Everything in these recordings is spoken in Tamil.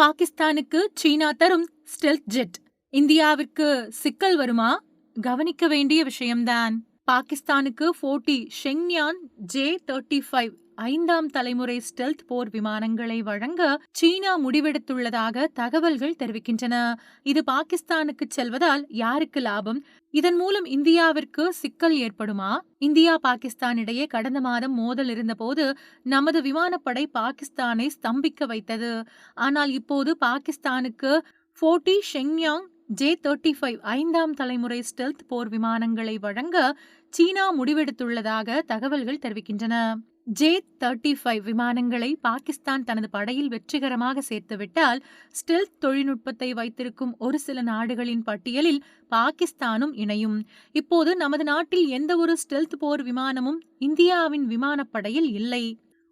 பாகிஸ்தானுக்கு சீனா தரும் ஸ்டெல்த் ஜெட் இந்தியாவிற்கு சிக்கல் வருமா? கவனிக்க வேண்டிய விஷயம்தான். பாகிஸ்தானுக்கு forty Shenyang J thirty five ஐந்தாம் தலைமுறை ஸ்டெல்த் போர் விமானங்களை வழங்க சீனா முடிவெடுத்துள்ளதாக தகவல்கள் தெரிவிக்கின்றன. இது பாகிஸ்தானுக்கு செல்வதால் யாருக்கு லாபம்? இதன் மூலம் இந்தியாவிற்கு சிக்கல் ஏற்படுமா? இந்தியா பாகிஸ்தான் இடையே கடந்த மாதம் மோதல் இருந்தபோது நமது விமானப்படை பாகிஸ்தானை ஸ்தம்பிக்க வைத்தது. ஆனால் இப்போது பாகிஸ்தானுக்கு forty Shenyang J thirty five ஐந்தாம் தலைமுறை ஸ்டெல்த் போர் விமானங்களை வழங்க சீனா முடிவெடுத்துள்ளதாக தகவல்கள் தெரிவிக்கின்றன. ஜே தேர்ட்டி ஃபைவ் விமானங்களை பாகிஸ்தான் தனது படையில் வெற்றிகரமாக சேர்த்துவிட்டால் ஸ்டெல்த் தொழில்நுட்பத்தை வைத்திருக்கும் ஒரு சில நாடுகளின் பட்டியலில் பாகிஸ்தானும் இணையும். இப்போது நமது நாட்டில் எந்த ஒரு ஸ்டெல்த் போர் விமானமும் இந்தியாவின் விமானப்படையில் இல்லை.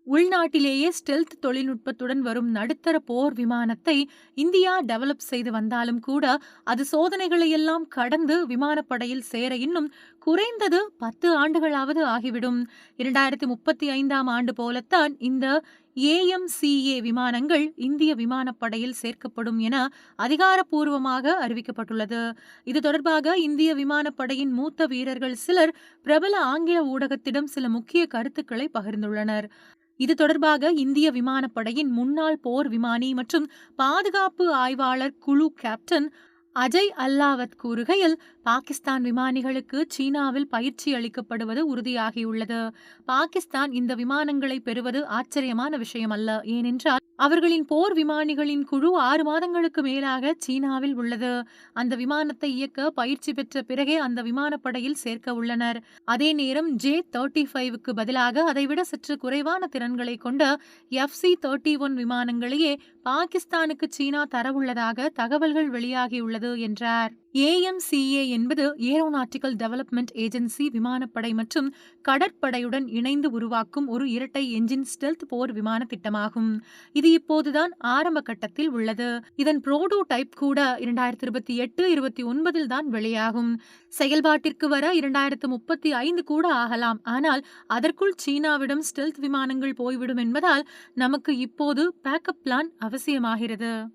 உள்நாட்டிலேயே ஸ்டெல்த் தொழில்நுட்பத்துடன் வரும் நடுத்தர போர் விமானத்தை இந்தியா டெவலப் செய்து வந்தாலும் கூட அது சோதனைகளை எல்லாம் கடந்து விமானப்படையில் சேர இன்னும் குறைந்தது பத்து ஆண்டுகளாவது ஆகிவிடும். இரண்டாயிரத்தி முப்பத்தி ஐந்தாம் ஆண்டு போலத்தான் இந்த ஏஎம்சிஏ விமானங்கள் இந்திய விமானப்படையில் சேர்க்கப்படும் என அதிகாரப்பூர்வமாக அறிவிக்கப்பட்டுள்ளது. இது தொடர்பாக இந்திய விமானப்படையின் மூத்த வீரர்கள் சிலர் பிரபல ஆங்கில ஊடகத்திடம் சில முக்கிய கருத்துக்களை பகிர்ந்துள்ளனர். இது தொடர்பாக இந்திய விமானப்படையின் முன்னாள் போர் விமானி மற்றும் பாதுகாப்பு ஆய்வாளர் குழு கேப்டன் அஜய் அல்லாவத் கூறுகையில் பாகிஸ்தான் விமானிகளுக்கு சீனாவில் பயிற்சி அளிக்கப்படுவது உறுதியாகியுள்ளது. பாகிஸ்தான் இந்த விமானங்களை பெறுவது ஆச்சரியமான விஷயம் அல்ல ஏனென்றால் அவர்களின் போர் விமானிகளின் குழு ஆறு மாதங்களுக்கு மேலாக சீனாவில் உள்ளது. அந்த விமானத்தை இயக்க பயிற்சி பெற்ற பிறகே அந்த விமானப்படையில் சேர்க்க உள்ளனர். அதே நேரம் ஜே தேர்ட்டி ஃபைவுக்கு பதிலாக அதைவிட சற்று குறைவான திறன்களை கொண்ட எஃப் சி தேர்ட்டி ஒன் விமானங்களையே பாகிஸ்தானுக்கு சீனா தரவுள்ளதாக தகவல்கள் வெளியாகியுள்ளது. என்றார். ஏஎம்சிஏ என்பது ஏரோநாட்டிக்கல் டெவலப்மெண்ட் ஏஜென்சி விமானப்படை மற்றும் கடற்படையுடன் இணைந்து உருவாக்கும் ஒரு இரட்டை என்ஜின் ஸ்டெல்த் போர் விமான திட்டமாகும். இது இப்போதுதான் ஆரம்ப கட்டத்தில் உள்ளது. இதன் புரோடோ டைப் கூட இரண்டாயிரத்தி இருபத்தி எட்டு இருபத்தி ஒன்பதில் தான் வெளியாகும். செயல்பாட்டிற்கு வர இரண்டாயிரத்து முப்பத்தி ஐந்து கூட ஆகலாம். ஆனால் அதற்குள் சீனாவிடம் ஸ்டெல்த் விமானங்கள் போய்விடும் என்பதால் நமக்கு இப்போது பேக்கப் பிளான் அவசியமாகிறது.